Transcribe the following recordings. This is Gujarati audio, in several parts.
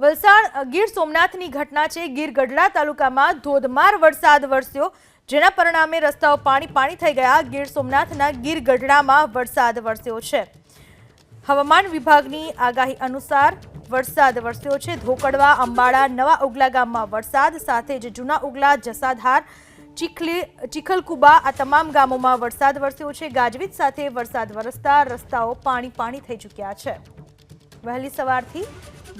વલસાડ ગીર સોમનાથની ઘટના છે. ગીર ગઢડા તાલુકામાં ધોધમાર વરસાદ વરસ્યો, જેના પરિણામે રસ્તાઓ પાણી પાણી થઈ ગયા. ગીર સોમનાથના ગીર ગઢડામાં વરસાદ વરસ્યો છે. હવામાન વિભાગની આગાહી અનુસાર વરસાદ વરસ્યો છે. ધોકડવા અંબાડા નવા ઉગલા ગામમાં વરસાદ, સાથે જ જૂના ઉગલા, જસાધાર, ચીખલી, ચીખલકુબા આ તમામ ગામોમાં વરસાદ વરસ્યો છે. ગાજવીજ સાથે વરસાદ વરસતા રસ્તાઓ પાણી પાણી થઈ ચૂક્યા છે. વહેલી સવારથી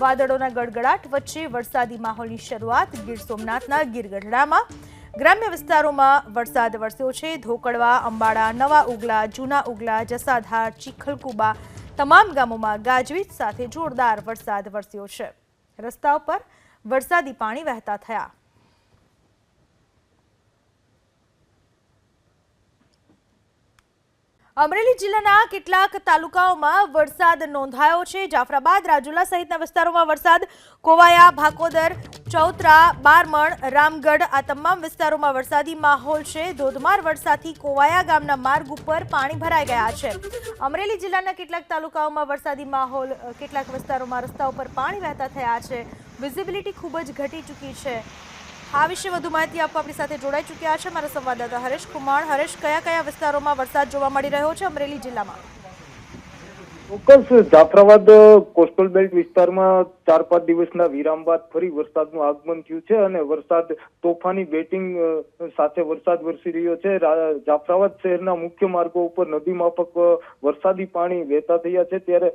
વાદળોના ગડગડાટ વચ્ચે વરસાદી માહોલની શરૂઆત ગીર સોમનાથના ગીર ગઢડામાં ગ્રામ્ય વિસ્તારોમાં વરસાદ વરસ્યો છે. ધોકડવા, અંબાડા, નવા ઉગલા, જૂના ઉગલા, જસાધાર, ચીખલકુબા તમામ ગામોમાં ગાજવીજ સાથે જોરદાર વરસાદ વરસ્યો છે. રસ્તાઓ પર વરસાદી પાણી વહેતા થયા. અમરેલી જિલ્લાના કેટલાક તાલુકાઓમાં વરસાદ નોંધાયો છે. જાફરાબાદ, રાજુલા સહિતના વિસ્તારોમાં વરસાદ, કોવાયા, ભાકોદર, ચૌત્રા, બારમણ, રામગઢ આ તમામ વિસ્તારોમાં વરસાદી માહોલ છે. ધોધમાર વરસાદથી કોવાયા ગામના માર્ગ ઉપર પાણી ભરાઈ ગયા છે. અમરેલી જિલ્લાના કેટલાક તાલુકાઓમાં વરસાદી માહોલ કેટલાક વિસ્તારોમાં રસ્તા ઉપર પાણી વહેતા થયા છે. વિઝિબિલિટી ખૂબ જ ઘટી ચૂકી છે. આ વિશે વધુ માહિતી આપવા આપણી સાથે જોડાઈ ચૂક્યા છે મારા સંવાદદાતા હરેશ કુમાર. હરેશ, કયા કયા વિસ્તારોમાં વરસાદ જોવા મળી રહ્યો છે અમરેલી જિલ્લામાં? ચોક્કસ, જાફરાબાદ, કોસ્ટલ બેલ્ટ વિસ્તારમાં ચાર પાંચ દિવસના વિરામ બાદ ફરી વરસાદનું આગમન થયું છે અને વરસાદ તોફાની બેટિંગ સાથે વરસાદ વરસી રહ્યો છે. જાફરાબાદ શહેરના મુખ્ય માર્ગો ઉપર નદી માફક વરસાદી પાણી વહેતા થયા છે. ત્યારે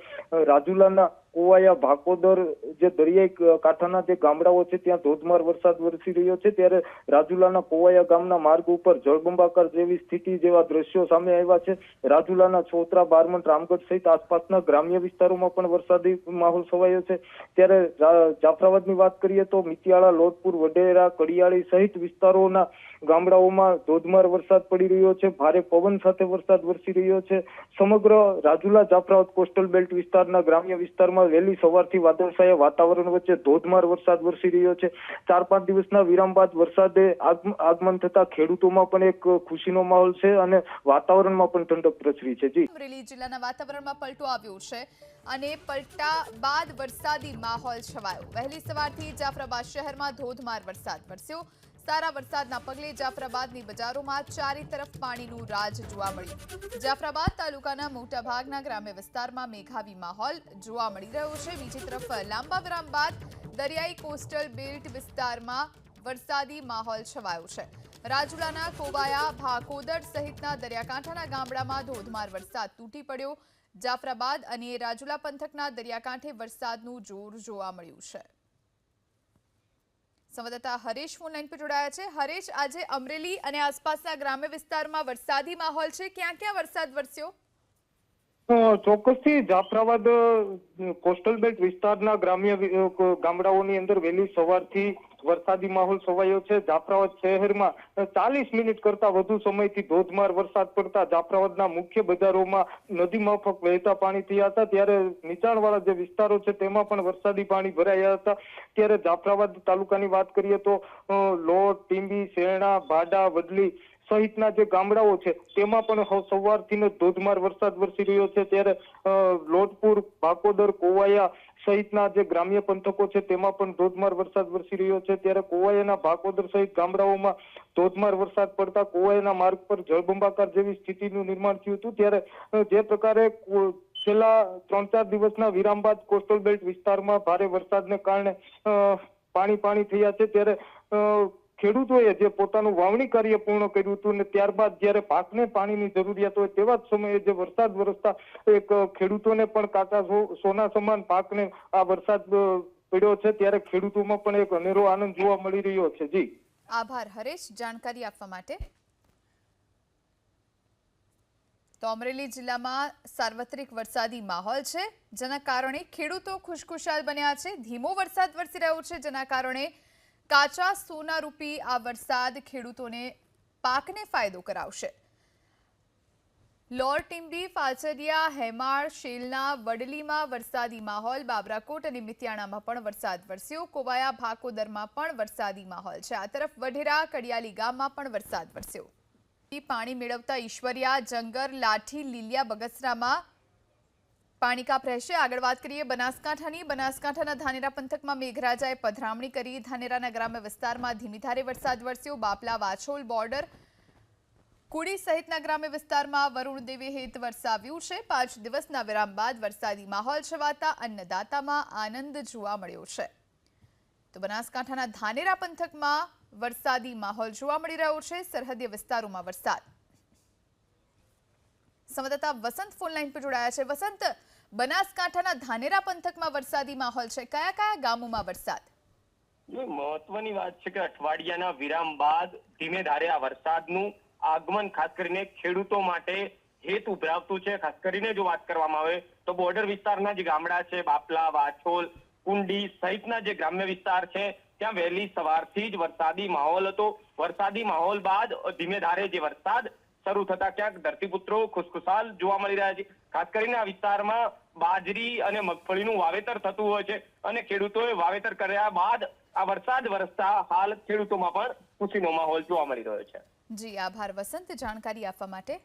રાજુલાના કોવાયા ભાકોદર જે દરિયાઈ કાંઠાના જે ગામડાઓ છે, ત્યાં ધોધમાર વરસાદ વરસી રહ્યો છે. ત્યારે રાજુલાના કોવાયા ગામના માર્ગ ઉપર જળબંબાકાર જેવી સ્થિતિ જેવા દ્રશ્યો સામે આવ્યા છે. રાજુલાના છોતરા બારમણ રામગઢ સહિત આસપાસના ગ્રામ્ય વિસ્તારોમાં પણ વરસાદી માહોલ છવાયો છે. ત્યારે જાફરાબાદની વાત કરીએ તો મિતિયાળા લોટપુર વડેરા કડિયાળી સહિત વિસ્તારોના ગામડાઓમાં ધોધમાર વરસાદ પડી રહ્યો છે, ભારે પવન સાથે વરસાદ વરસી રહ્યો છે. સમગ્ર રાજુલા જાફરાવત કોસ્ટલ બેલ્ટ વિસ્તારના ગ્રામ્ય વિસ્તારમાં વહેલી સવારથી વાદળછાયા વાતાવરણ વચ્ચે ધોધમાર વરસાદ વરસી રહ્યો છે. ચાર પાંચ દિવસના વિરામ બાદ વરસાદે આગમન થતા ખેડૂતોમાં પણ એક ખુશીનો માહોલ છે અને વાતાવરણમાં પણ ઠંડક પ્રસરી છે. જી. અમરેલી જિલ્લાના વાતાવરણમાં પલટો આવ્યો છે અને પલટા બાદ વરસાદી માહોલ છવાયો. વહેલી સવારથી જાફરાબાદ શહેરમાં ધોધમાર વરસાદ વરસ્યો. સારા વરસાદના પગલે જાફરાબાદની બજારોમાં ચારે તરફ પાણીનું રાજ જોવા મળ્યું. જાફરાબાદ તાલુકાના મોટાભાગના ગ્રામ્ય વિસ્તારમાં મેઘાવી માહોલ જોવા મળી રહ્યો છે. બીજી તરફ લાંબા વિરામ બાદ દરિયાઈ કોસ્ટલ બેલ્ટ વિસ્તારમાં વરસાદી માહોલ છવાયો છે. રાજુલાના કોબાયા, ભાકોદર સહિતના દરિયાકાંઠાના ગામડામાં ધોધમાર વરસાદ તૂટી પડ્યો. જાફરાબાદ અને રાજુલા પંથકના દરિયાકાંઠે વરસાદનું જોર જોવા મળ્યું છે. સંવાદદાતા હરેશ ફોનલાઈન પર જોડાયા છે. હરેશ, આજે અમરેલી અને આસપાસના ગ્રામ્ય વિસ્તારમાં વરસાદી માહોલ છે. ક્યાં ક્યાં વરસાદ વરસ્યો? ચોક્કસથી જાફરાબાદ કોસ્ટલ બેલ્ટ વિસ્તારના ગ્રામ્ય ગામડાઓની અંદર વહેલી સવારથી વરસાદી માહોલ છવાયો છે. જાફરાબાદ શહેરમાં ચાલીસ મિનિટ કરતા વધુ સમયથી ધોધમાર વરસાદ પડતા જાફરાબાદના મુખ્ય બજારોમાં નદી માફક વહેતા પાણી થયા હતા. ત્યારે નીચાણવાળા જે વિસ્તારો છે તેમાં પણ વરસાદી પાણી ભરાયા હતા. ત્યારે જાફરાબાદ તાલુકાની વાત કરીએ તો લોટ ટીંબી શેરણા ભાડા, વડલી સહિતના જે ગામડાઓ છે, તેમાં પણ સવારથી ધોધમાર વરસાદ વરસી રહ્યો છે. ત્યારે લોટપુર, ભાકોદર, કોવાયા સહિતના જે ગ્રામ્ય પંથકો છે, તેમાં પણ ધોધમાર વરસાદ વરસી રહ્યો છે. ત્યારે કોવાયાના ભાકોદર સહિત ગામડાઓમાં ધોધમાર વરસાદ પડતા કોવાયાના માર્ગ પર જળબંબાકાર જેવી સ્થિતિનું નિર્માણ થયું હતું. ત્યારે જે પ્રકારે છેલ્લા ત્રણ ચાર દિવસના વિરામ બાદ કોસ્ટલ બેલ્ટ વિસ્તારમાં ભારે વરસાદને કારણે પાણી પાણી થયા છે. ત્યારે ખેડૂતોએ જે પોતાનું વાવણી કાર્ય પૂર્ણ કર્યું હતું ને ત્યારબાદ જ્યારે પાકને પાણીની જરૂરિયાત હોય તેવા જ સમયે જે વરસાદ વરસતા એક ખેડૂતોને પણ કાચા સોના સમાન પાકને આ વરસાદ પડ્યો છે ત્યારે ખેડૂતોમાં પણ એક અનેરો આનંદ જોવા મળી રહ્યો છે. જી. આભાર હરેશ જાણકારી આપવા માટે. તો અમરેલી જિલ્લામાં સાર્વત્રિક વરસાદી માહોલ છે, જેના કારણે ખેડૂતો ખુશખુશાલ બન્યા છે. ધીમો વરસાદ વરસી રહ્યો છે, જેના કારણે કાચા સોનારૂપી આ વરસાદ ખેડૂતોને પાકને ફાયદો કરાવશે. લોર ટીમ્બી ફાચરિયા હેમાળ, શેલના, વડલીમાં વરસાદી માહોલ, બાબરાકોટ અને મિતિયાણામાં પણ વરસાદ વરસ્યો. કોવાયા, ભાકોદરમાં પણ વરસાદી માહોલ છે. આ તરફ વઢેરા, કડિયાલી ગામમાં પણ વરસાદ વરસ્યો. પાણી મેળવતા ઈશ્વરિયા, જંગર, લાઠી, લીલિયા, બગસરામાં પાણી કાપ રહેશે. આગળ વાત કરીએ બનાસકાંઠાની. બનાસકાંઠાના ધાનેરા પંથકમાં મેઘરાજાએ પધરામણી કરી. ધાનેરાના ગ્રામ્ય વિસ્તારમાં ધીમી ધારે વરસાદ વરસ્યો. બાપલા, વાછોલ, બોર્ડર કુડી સહિતના ગ્રામ્ય વિસ્તારમાં વરુણ દેવે હેત વરસાવ્યું છે. પાંચ દિવસના વિરામ બાદ વરસાદી માહોલ છવાતા અન્નદાતામાં આનંદ જોવા મળ્યો છે. તો બનાસકાંઠાના ધાનેરા પંથકમાં વરસાદી માહોલ જોવા મળી રહ્યો છે. સરહદીય વિસ્તારોમાં વરસાદ. સંવાદદાતા વસંત ફોન લાઈન પર જોડાયા છે. વસંત બનાસકાંઠાના ધાનેરા પંથકમાં વરસાદી માહોલ છે. કયા કયા ગામોમાં વરસાદ? મહત્વની વાત છે કે અઠવાડિયાના વિરામ બાદ ધીમે ધારે આ વરસાદનું આગમન, ખાસ કરીને ખેડૂતો માટે હેત ઉભરાવતું છે. ખાસ કરીને જો વાત કરવામાં આવે તો બોર્ડર વિસ્તારના જે ગામડા છે, બાપલા, વાછોલ, કુંડી સહિતના જે ગ્રામ્ય વિસ્તાર છે, ત્યાં વહેલી સવારથી જ વરસાદી માહોલ હતો. વરસાદી માહોલ બાદ ધીમે ધારે જે વરસાદ શરૂ થતા ક્યાંક ધરતીપુત્રો, ખુશખુશાલ જોવા મળી રહ્યા છે. ખાસ કરીને આ વિસ્તારમાં બાજરી અને મગફળીનું વાવેતર થતું હોય છે અને ખેડૂતોએ વાવેતર કર્યા બાદ આ વરસાદ વરસતા હાલ ખેડૂતોમાં પણ ખુશીનો માહોલ જોવા મળી રહ્યો છે. જી, આભાર. વસંત જાણકારી આપવા માટે